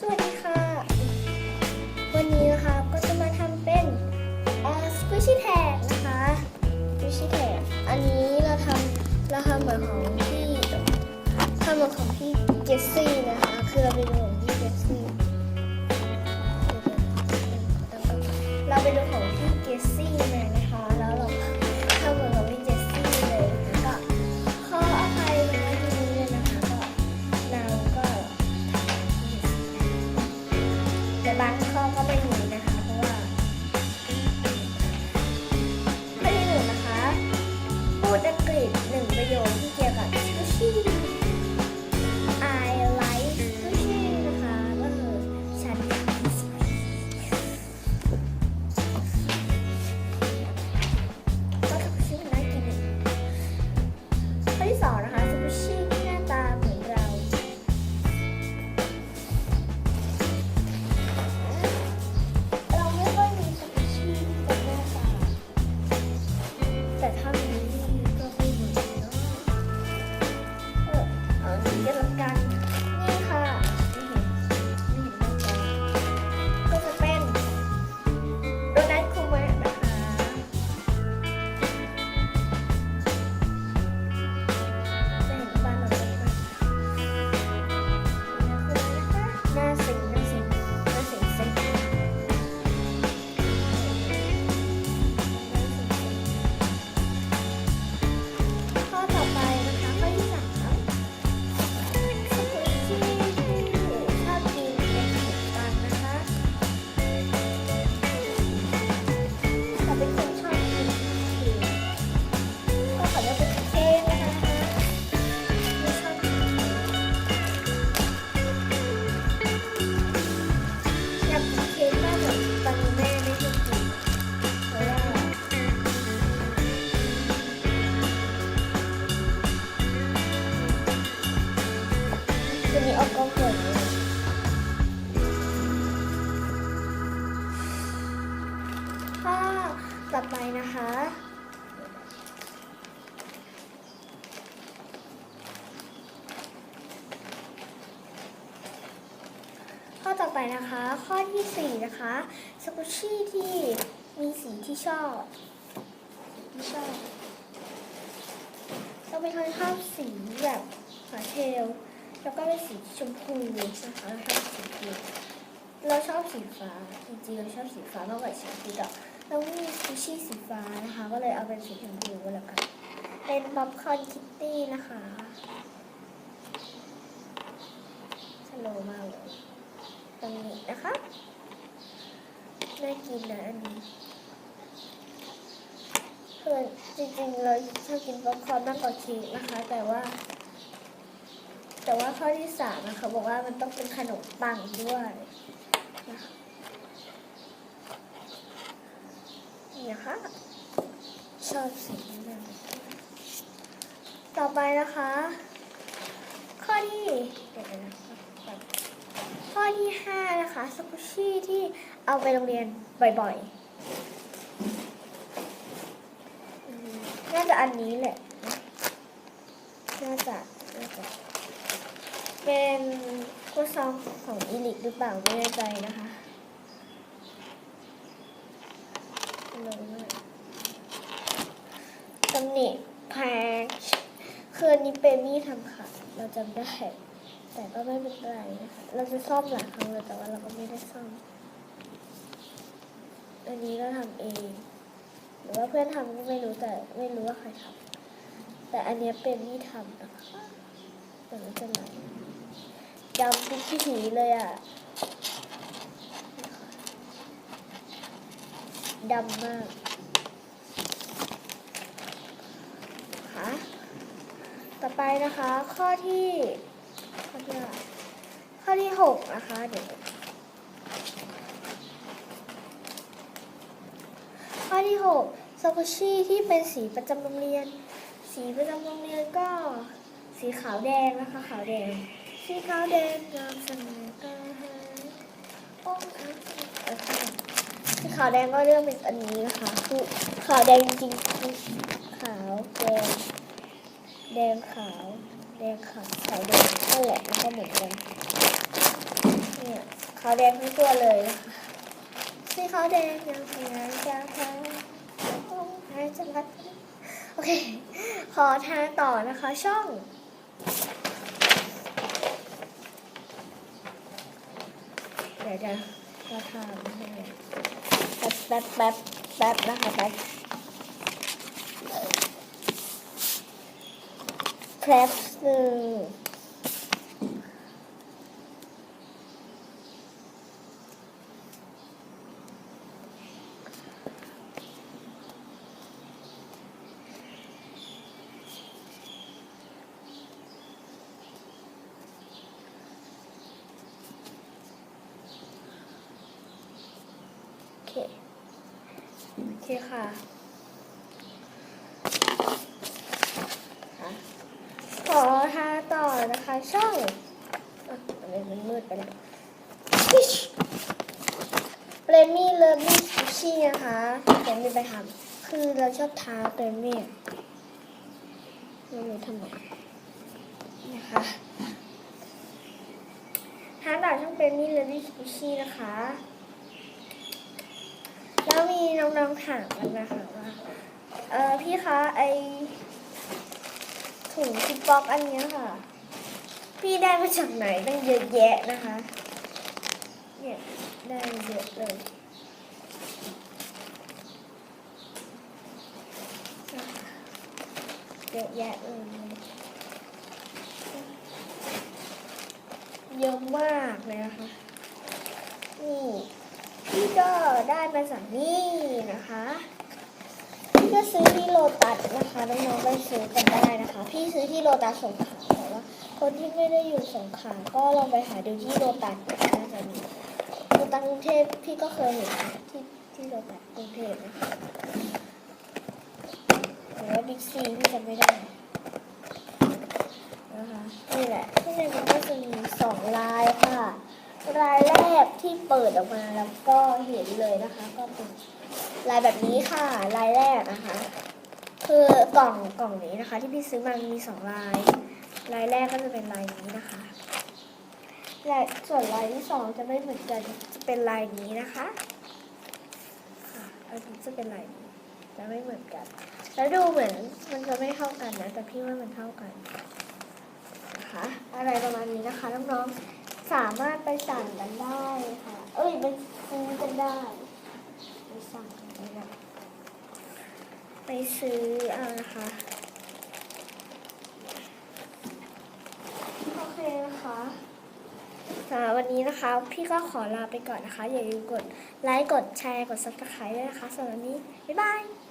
สวัสดีค่ะ วันนี้นะคะก็จะมาทำเป็นเอ่อ squishy tag นะคะ squishy tag อันนี้เราทำเราทำเหมือนของพี่ทำเหมือนของพี่เจสซี่นะคะ คือเราไปดู แต่ ต่อไปนะคะ ข้อต่อไปนะคะ ข้อที่สี่นะคะสกุชชี่ที่มีสีที่ชอบที่ชอบเราเป็นคนชอบสีแบบหาเทล แล้วก็เป็นสีชมพูนะคะเราชอบสีชมพู เราชอบสีฟ้าจริงๆเราชอบสีฟ้ามากกว่าสีชมพูแต่เราไม่มีซูชิสีฟ้านะคะ ก็เลยเอาเป็นสีชมพูก็แล้วกัน เป็นป๊อปคอนคิตตี้นะคะสโลมากเลยตรงนี้นะคะน่ากินนะอันนี้คือจริงๆเราชอบกินป๊อปคอร์นมากกว่าเค้กนะคะ แต่ว่า แต่ว่าข้อที่สามนะคะบอกว่ามันต้องเป็นขนมปังด้วยนะคะนี่นะคะ ชอบสีนี้มากต่อไปนะคะ ข้อที่เดี๋ยวนะข้อที่ห้านะคะสกุชี่ที่เอาไปโรงเรียนบ่อยๆน่าจะอันนี้แหละน่าจะน่าจะเป็นครัวซองของอีลิกหรือเปล่าไม่แน่ใจนะคะเลยมากตำหนิแพง คืออันนี้เป็นมี่ทำค่ะ เราจำได้ แต่ก็ไม่เป็นไรนะคะ เราจะซ่อมหลายครั้งเลยแต่ว่าเราก็ไม่ได้ซ่อม อันนี้เราทำเอง หรือว่าเพื่อนทำก็ไม่รู้แต่ไม่รู้ว่าใครทำแต่อันนี้เป็นมี่ทำนะคะแต่ไม่เป็นไรดำทุกที่ถีเลยอะดำมากค่ะ ต่อไปนะคะ ข้อที่ข้อที่อะไรข้อที่หกนะคะเดี๋ยวข้อที่หกสกุชี่ที่เป็นสีประจำโรงเรียน สีประจำโรงเรียนก็สีขาวแดงนะคะ ขาวแดง สีขาวแดงงามเสมออาหารป้องกันเออค่ะสีขาวแดงก็เรื่องเป็นอันนี้นะคะคือขาวแดงจริงๆขาวแดง แดงขาว แดงขาวขาวแดงนั่นแหละมันก็เหมือนกันเนี่ยขาวแดงทั้งตัวเลยนะคะสีขาวแดงยังทำงานจะทำต้องหายจะรัดโอเค ขอทานต่อนะคะช่องเดี๋ยวจะจะทำให้แป๊บแป๊บแป๊บแป๊บนะคะแป๊บแครปหนึ่งโอเคโอเคค่ะ ขอทาต่อ นะคะช่องอะไรมันมืดไปแล้วเปรมี่เลิฟลี่ซูชินะคะเดี๋ยวมีไปทำคือเราชอบทาเปรมี่ไม่รู้ทำไมนะคะทาต่อช่องเปรมี่เลิฟลี่ซูชินะคะ แล้วมีน้องๆถามกันนะคะว่าเออพี่คะไอถุงซิปบ็อกอันนี้ค่ะ พี่ได้มาจากไหนตั้งเยอะแยะนะคะ เนี่ยได้เยอะเลยเยอะแยะเลยเยอะมากเลยนะคะนี่พี่ก็ได้มาจากนี่นะคะพี่ก็ซื้อที่โลตัสนะคะน้องๆไปซื้อกันได้นะคะ พี่ซื้อที่โลตัสสงขลา คนที่ไม่ได้อยู่สงขลาก็ลองไปหาดูที่โลตัสน่าจะมีโลตัสกรุงเทพพี่ก็เคยเห็นที่ที่โลตัสกรุงเทพนะหรือว่าบิ๊กซีพี่จำไม่ได้นะคะนี่แหละที่ในมันก็จะมีสองลายค่ะรายแรกที่เปิดออกมาแล้วก็เห็นเลยนะคะ ก็เป็นลายแบบนี้ค่ะลายแรกนะคะ คือกล่องกล่องนี้นะคะ ที่พี่ซื้อมามีสองลาย ลายแรกก็จะเป็นลายนี้นะคะลายส่วนลายที่สองจะไม่เหมือนกันจะเป็นลายนี้นะคะค่ะอันนี้จะเป็นลายนี้จะไม่เหมือนกัน แล้วดูเหมือนมันจะไม่เท่ากันนะแต่พี่ว่ามันเท่ากันนะคะอะไรประมาณนี้นะคะน้องๆสามารถไปสั่งกันได้ค่ะ เอ้ยไปซื้อกันได้ไปสั่งกันได้ไปซื้อเอานะคะ โอเค นะคะสำหรับวันนี้นะคะ พี่ก็ขอลาไปก่อนนะคะ อย่าลืมกดไลค์ กดแชร์ กด subscribe ด้วยนะคะสำหรับวันนี้ บ๊ายบาย